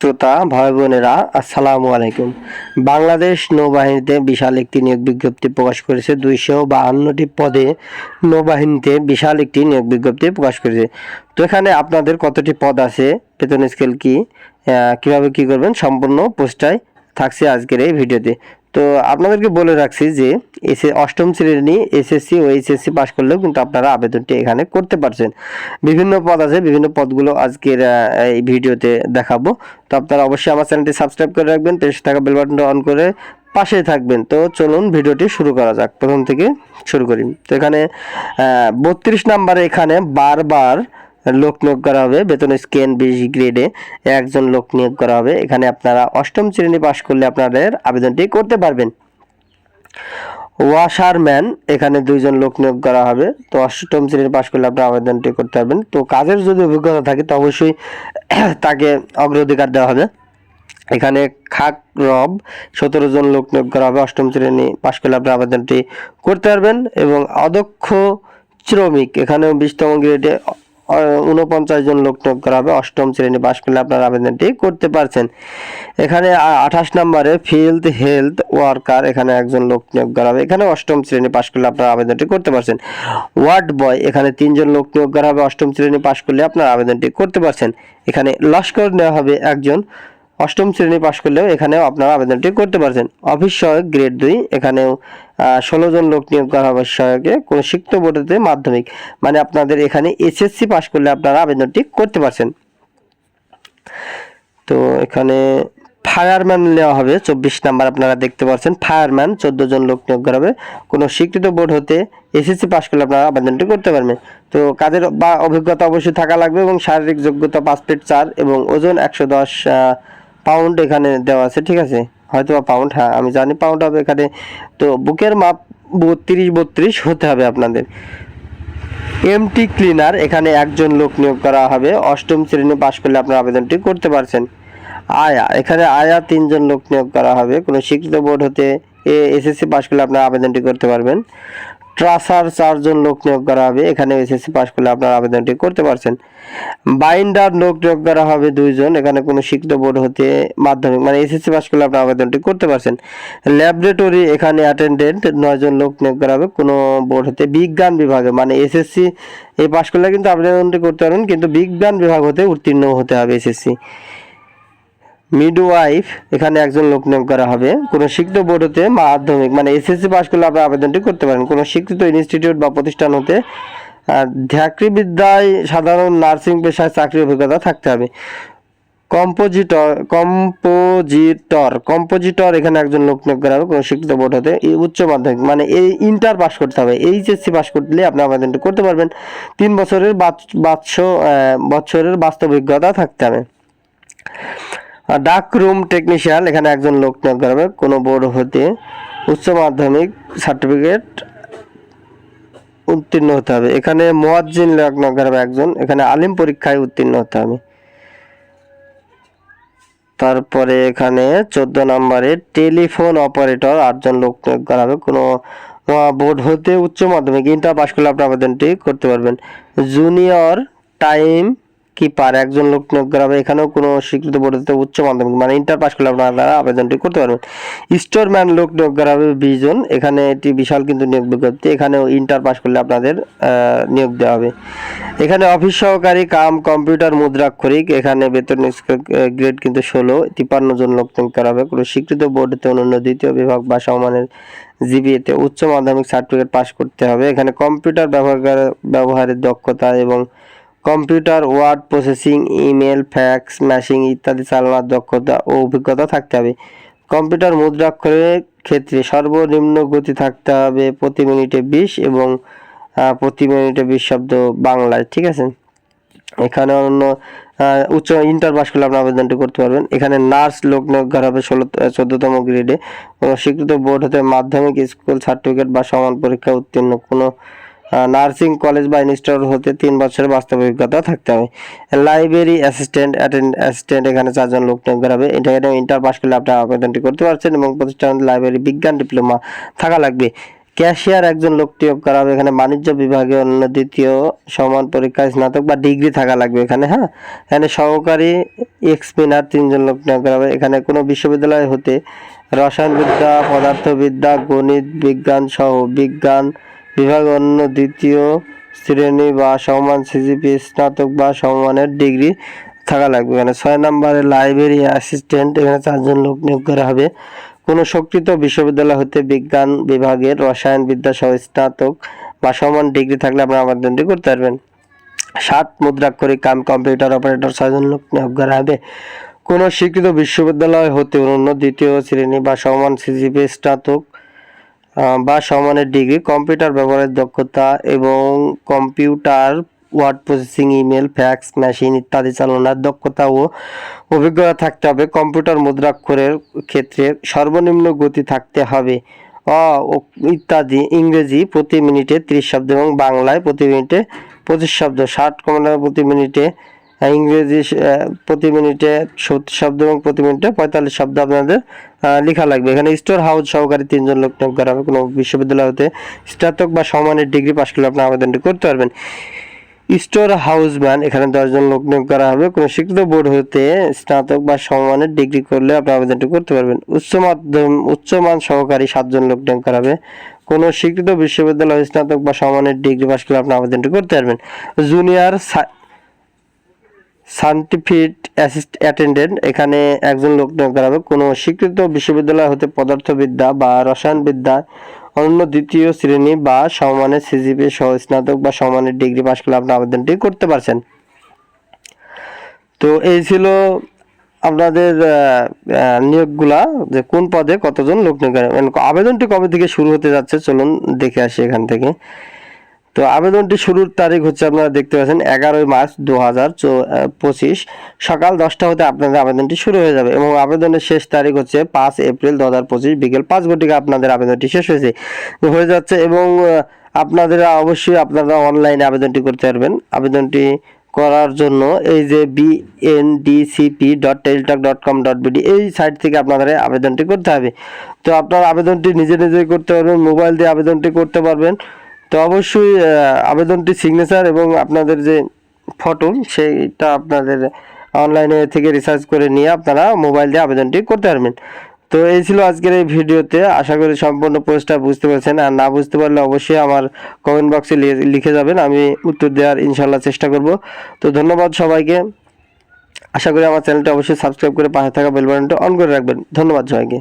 শ্রোতা, ভাই বোনেরা, আসসালামু আলাইকুম। বাংলাদেশ নৌবাহিনীতে বিশাল একটি নিয়োগ বিজ্ঞপ্তি প্রকাশ করেছে। দুইশো বাহান্নটি পদে নৌবাহিনীতে বিশাল একটি নিয়োগ বিজ্ঞপ্তি প্রকাশ করেছে। তো এখানে আপনাদের কতটি পদ আছে? বেতন স্কেল কি? কীভাবে কি করবেন? সম্পূর্ণ পোস্টায় থাকছে আজকের এই ভিডিওতে। তো আপনাদেরকে বলে রাখছি যে এসে অষ্টম শ্রেণি এসএসসি ও এইচএসসি পাশ করলেও কিন্তু আপনারা আবেদনটি এখানে করতে পারছেন। বিভিন্ন পদ আছে, বিভিন্ন পদগুলো আজকের এই ভিডিওতে দেখাবো। তো আপনারা অবশ্যই আমার চ্যানেলটি সাবস্ক্রাইব করে রাখবেন পাশে থাকা বেল বাটনটা অন করে পাশে থাকবেন। তো চলুন ভিডিওটি শুরু করা যাক। প্রথম থেকে শুরু করি। তো এখানে বত্রিশ নাম্বারে এখানে বারবার লোক নিয়োগ করা হবে, বেতন স্কেন বিশ গ্রেডে একজন লোক নিয়োগ করা হবে। এখানে আপনারা অষ্টম শ্রেণি পাশ করলে আপনাদের আবেদনটি করতে পারবেন। ওয়াশারম্যান, এখানে দুইজন লোক নিয়োগ করা হবে। তো অষ্টম শ্রেণি পাশ করলে আপনার আবেদনটি করতে পারবেন। তো কাজের যদি অভিজ্ঞতা থাকে, তো অবশ্যই তাকে অগ্রাধিকার দেওয়া হবে। এখানে খাক রব, সতেরো জন লোক নিয়োগ করা হবে। অষ্টম শ্রেণি পাশ করলে আপনি আবেদনটি করতে পারবেন। এবং অদক্ষ শ্রমিক, এখানেও বিশতম গ্রেডে উনপঞ্চাশ জন লোক নিয়োগ করা হবে অষ্টম শ্রেণি পাশ করলে আপনার আবেদনটি করতে পারছেন। এখানে আঠাশ নম্বরে ফিল্ড হেলথ ওয়ার্কার এখানে একজন লোক নিয়োগ করা হবে এখানে অষ্টম শ্রেণি পাশ করলে আপনার আবেদনটি করতে পারছেন। ওয়ার্ড বয় এখানে তিনজন লোক নিয়োগ করা হবে অষ্টম শ্রেণি পাশ করলে আপনার আবেদনটি করতে পারছেন। এখানে লস্কর নেওয়া হবে একজন। অষ্টম শ্রেণি পাশ করলেও এখানেও আপনারা আবেদনটি করতে পারছেন। অফিস সহায়ক গ্রেড দুই, এখানেও ষোলো জন লোক নিয়োগ করা হবে সহায়কে কোনো শিক্ষিত বোর্ডেতে মাধ্যমিক। মানে আপনাদের এখানে এসএসসি পাশ করলে আপনারা আবেদনটি করতে পারছেন। তো এখানে ফায়ারম্যান নেওয়া হবে, চব্বিশ নাম্বার আপনারা দেখতে পাচ্ছেন ফায়ারম্যান, চোদ্দ জন লোক নিয়োগ করা হবে। কোনো স্বীকৃত বোর্ড হতে এসএসসি পাশ করলে আপনারা আবেদনটি করতে পারবেন। তো কাজের বা অভিজ্ঞতা অবশ্যই থাকা লাগবে এবং শারীরিক যোগ্যতা ফিট চার এবং ওজন একশো দশ পাউন্ড এখানে দেওয়া আছে, ঠিক আছে? হয়তো পাউন্ড হ্যাঁ আমি জানি পাউন্ড হবে এখানে। তো বুকের মাপ বত্রিশ বত্রিশ হতে হবে আপনাদের। এমটি ক্লিনার এখানে একজন লোক নিয়োগ করা হবে। অষ্টম শ্রেণি পাশ করলে আপনার আবেদনটি করতে পারছেন। আয়া, এখানে আয়া তিনজন লোক নিয়োগ করা হবে। কোনো স্বীকৃত বোর্ড হতে এসএসসি পাশ করলে আপনার আবেদনটি করতে পারবেন। ট্রাসার চারজন লোক নিয়োগ করা হবে। এখানে এসএসসি পাস করলে আপনার আবেদনটি করতে পারছেন। বাইন্ডার লোক নিয়োগ করা হবে দুইজন। এখানে কোনো শিক্ষিত বোর্ড হতে মাধ্যমিক মানে এসএসসি পাস করলে আপনার আবেদনটি করতে পারছেন। ল্যাবরেটরি এখানে অ্যাটেন্ডেন্ট নয়জন লোক নিয়োগ করা হবে। কোনো বোর্ড হতে বিজ্ঞান বিভাগে মানে এসএসসি এই পাস করলে কিন্তু আবেদনটি করতে পারবেন, কিন্তু বিজ্ঞান বিভাগ হতে উত্তীর্ণ হতে হবে এসএসসি মিডওয়াইফ এখানে একজন লোক নিয়োগ করা হবে। কোনো শিক্ষিত বোর্ড হতে মাধ্যমিক মানে এসএসসি পাশ করলে আপনি আবেদনটি করতে পারেন। কোনো শিক্ষিত ইনস্টিটিউট বা প্রতিষ্ঠান হতে ধ্যাকরি বিদ্যায় সাধারণ নার্সিং পেশায় চাকরির অভিজ্ঞতা থাকতে হবে। কম্পোজিটর কম্পোজিটর কম্পোজিটর এখানে একজন লোক নিয়োগ করা হবে। কোনো শিক্ষিত বোর্ড হতে উচ্চ মাধ্যমিক মানে এই ইন্টার পাস করতে হবে। এইচএসসি পাস করলে আপনি আবেদনটি করতে পারবেন। তিন বছরের বাৎস বছরের বাস্তব অভিজ্ঞতা থাকতে হবে। ডাক রুম টেকনিশিয়ান এখানে একজন লোক নিয়োগ করা হবে, কোনো বোর্ড হতে উচ্চ মাধ্যমিক সার্টিফিকেট উত্তীর্ণ হতে হবে। এখানে মোয়াজ্জিন লোক নিয়োগ করা হবে একজন, এখানে আলিম পরীক্ষায় উত্তীর্ণ হতে হবে। তারপরে এখানে চোদ্দ নম্বরে টেলিফোন অপারেটর, আটজন লোক নিয়োগ করা হবে। কোনো বোর্ড হতে উচ্চ মাধ্যমিক, ইন্টার পাস করলে আপনি আবেদনটি করতে পারবেন। জুনিয়র টাইম কিপার একজন লোক নিয়োগ করা হবে, এখানেও কোনো স্বীকৃত বোর্ড উচ্চ মাধ্যমিক মানে ইন্টার পাস করলে আপনারা আবেদনটি করতে পারবেন। স্টোরম্যান লোক নিয়োগ করা হবে বিশ জন, এখানে এটি বিশাল কিন্তু নিয়োগ বিজ্ঞপ্তি, এখানেও ইন্টার পাস করলে আপনাদের নিয়োগ দেওয়া হবে। এখানে অফিস সহকারী, কাম কম্পিউটার মুদ্রাক্ষরিক, এখানে বেতন গ্রেড কিন্তু ষোলো, তিপ্পান্ন জন লোক নিয়োগ করা হবে। কোনো স্বীকৃত বোর্ডেতে অন্যান্য দ্বিতীয় বিভাগ বা সমমানের জিবিএতে উচ্চ মাধ্যমিক সার্টিফিকেট পাস করতে হবে। এখানে কম্পিউটার ব্যবহার ব্যবহারের দক্ষতা এবং computer, word processing, email, fax, machine ইত্যাদি চালানোর দক্ষতা ও অভিজ্ঞতা থাকতে হবে। কম্পিউটার মুদ্রাক্ষরের ক্ষেত্রে সর্বনিম্ন গতি থাকতে হবে প্রতি মিনিটে বিশ এবং প্রতি মিনিটে বিশ শব্দ বাংলায়, ঠিক আছে? এখানে অন্য উচ্চ ইন্টার পাস করলে আপনি আবেদনটি করতে পারবেন। এখানে নার্স লোক হবে ষোলো, চোদ্দতম গ্রেডে। স্বীকৃত বোর্ড হতে মাধ্যমিক স্কুল সার্টিফিকেট বা সমান পরীক্ষা উত্তীর্ণ। কোনো নার্সিং কলেজ বা ইনস্টিটিউট হতে তিন বছরের বাস্তব অভিজ্ঞতা থাকতে হবে। লাইব্রেরি অ্যাসিস্ট্যান্ট অ্যাসিস্ট্যান্ট, এখানে চারজন লোক নিয়োগ করা হবে। এটা ইন্টার পাস করলে আপনি আবেদনটি করতে পারছেন এবং প্রতিষ্ঠান লাইব্রেরি বিজ্ঞান ডিপ্লোমা থাকা লাগবে। ক্যাশিয়ার একজন লোক নিয়োগ করা হবে। এখানে বাণিজ্য বিভাগে অন্য দ্বিতীয় সমান পরীক্ষায় স্নাতক বা ডিগ্রি থাকা লাগবে এখানে হ্যাঁ? এখানে সহকারী এক্সপিনার তিনজন লোক নিয়োগ করা হবে। এখানে কোনো বিশ্ববিদ্যালয় হতে রসায়নবিদ্যা, পদার্থবিদ্যা, গণিত, বিজ্ঞান সহ বিজ্ঞান বিভাগ অন্য দ্বিতীয় শ্রেণি বা সমান সিজিপি স্নাতক বা সমমানের ডিগ্রি থাকা লাগবে। এখানে ছয় নম্বরে লাইব্রেরি অ্যাসিস্ট্যান্ট, এখানে চারজন লোক নিয়োগ করা হবে। কোনো স্বীকৃত বিশ্ববিদ্যালয় হতে বিজ্ঞান বিভাগের রসায়ন বিদ্যা সহ স্নাতক বা সমান ডিগ্রি থাকলে আপনারা আবেদনটি করতে পারবেন। সাত মুদ্রাক্ষরিক কাম কম্পিউটার অপারেটর, ছয়জন লোক নিয়োগ করা হবে। কোনো স্বীকৃত বিশ্ববিদ্যালয় হতে অন্য দ্বিতীয় শ্রেণি বা সমান সিজিপি স্নাতক বা সমানের ডিগ্রি, কম্পিউটার ব্যবহারের দক্ষতা এবং computer, word processing, email, fax, machine ইত্যাদি চালানোর দক্ষতা ও অভিজ্ঞতা থাকতে হবে। কম্পিউটার মুদ্রাক্ষরের ক্ষেত্রে সর্বনিম্ন গতি থাকতে হবে। অ ইত্যাদি, ইংরেজি প্রতি মিনিটে ত্রিশ শব্দ এবং বাংলায় প্রতি মিনিটে পঁচিশ শব্দ। ষাট কমান্ডার প্রতি মিনিটে ইংরেজি প্রতি মিনিটে শব্দ এবং প্রতি মিনিটে পঁয়তাল্লিশ শব্দ আপনাদের লেখা লাগবে। এখানে স্টোর হাউস সহকারী তিনজন লোক নিয়োগ করা হবে। কোনো বিশ্ববিদ্যালয় হতে স্নাতক বা সমানের ডিগ্রি পাশ করলে আপনি আবেদনটি করতে পারবেন। স্টোর হাউসম্যান, এখানে দশজন লোক নিয়োগ করা হবে। কোনো শিক্ষিত বোর্ড হতে স্নাতক বা সমমানের ডিগ্রি করলে আপনি আবেদনটি করতে পারবেন। উচ্চ মাধ্যম উচ্চমান সহকারী সাতজন লোক নিয়োগ করা হবে। কোনো স্বীকৃত বিশ্ববিদ্যালয় স্নাতক বা সমমানের ডিগ্রি পাশ করলে আপনি আবেদনটি করতে পারবেন। জুনিয়র অ্যাসিস্ট অ্যাটেন্ডেন্ট, এখানে একজন লোক নিয়োগ করা হবে। কোনো স্বীকৃত বিশ্ববিদ্যালয় হতে পদার্থবিদ্যা বা রসায়নবিদ্যা অন্য দ্বিতীয় শ্রেণি বা সমমানের সিজিপি সহ স্নাতক বা সমমানের ডিগ্রি পাশ করলে আপনি আবেদনটি করতে পারছেন। তো এই ছিল আপনাদের নিয়োগগুলা, যে কোন পদে কতজন লোক নিয়োগ আবেদনটি কবে থেকে শুরু হতে যাচ্ছে চলুন দেখে আসি এখান থেকে। তো আবেদনটি শুরুর তারিখ হচ্ছে আপনারা দেখতে পাচ্ছেন এগারোই মার্চ দু হাজার পঁচিশ। সকাল দশটা হতে আপনাদের আবেদনটি শুরু হয়ে যাবে এবং আবেদনের শেষ তারিখ হচ্ছে পাঁচ এপ্রিল দু হাজার পঁচিশ বিকেল পাঁচ ঘটিকা আপনাদের আবেদনটি শেষ হয়েছে। হয়ে যাচ্ছে এবং আপনাদের অবশ্যই আপনারা অনলাইনে আবেদনটি করতে পারবেন। আবেদনটি করার জন্য এই যে BNDCP dot Teletalk dot com dot BD এই সাইট থেকে আপনাদের আবেদনটি করতে হবে। তো আপনার আবেদনটি নিজে নিজেই করতে পারবেন, মোবাইল দিয়ে আবেদনটি করতে পারবেন। তো অবশ্যই আবেদনটি সিগনেচার এবং আপনাদের যে ফটো সেইটা আপনাদের অনলাইনে থেকে রিসার্চ করে নিয়ে আপনারা মোবাইল দিয়ে আবেদনটি করতে পারবেন। তো এই ছিল আজকের এই ভিডিওতে। আশা করি সম্পূর্ণ পোস্টটা বুঝতে পেরেছেন। আর না বুঝতে পারলে অবশ্যই আমার কমেন্ট বক্সে লিখে যাবেন। আমি উত্তর দেওয়ার ইনশাল্লাহ চেষ্টা করব। তো ধন্যবাদ সবাইকে। আশা করি আমার চ্যানেলটা অবশ্যই সাবস্ক্রাইব করে পাশে থাকা বেল বাটনটা অন করে রাখবেন। ধন্যবাদ সবাইকে।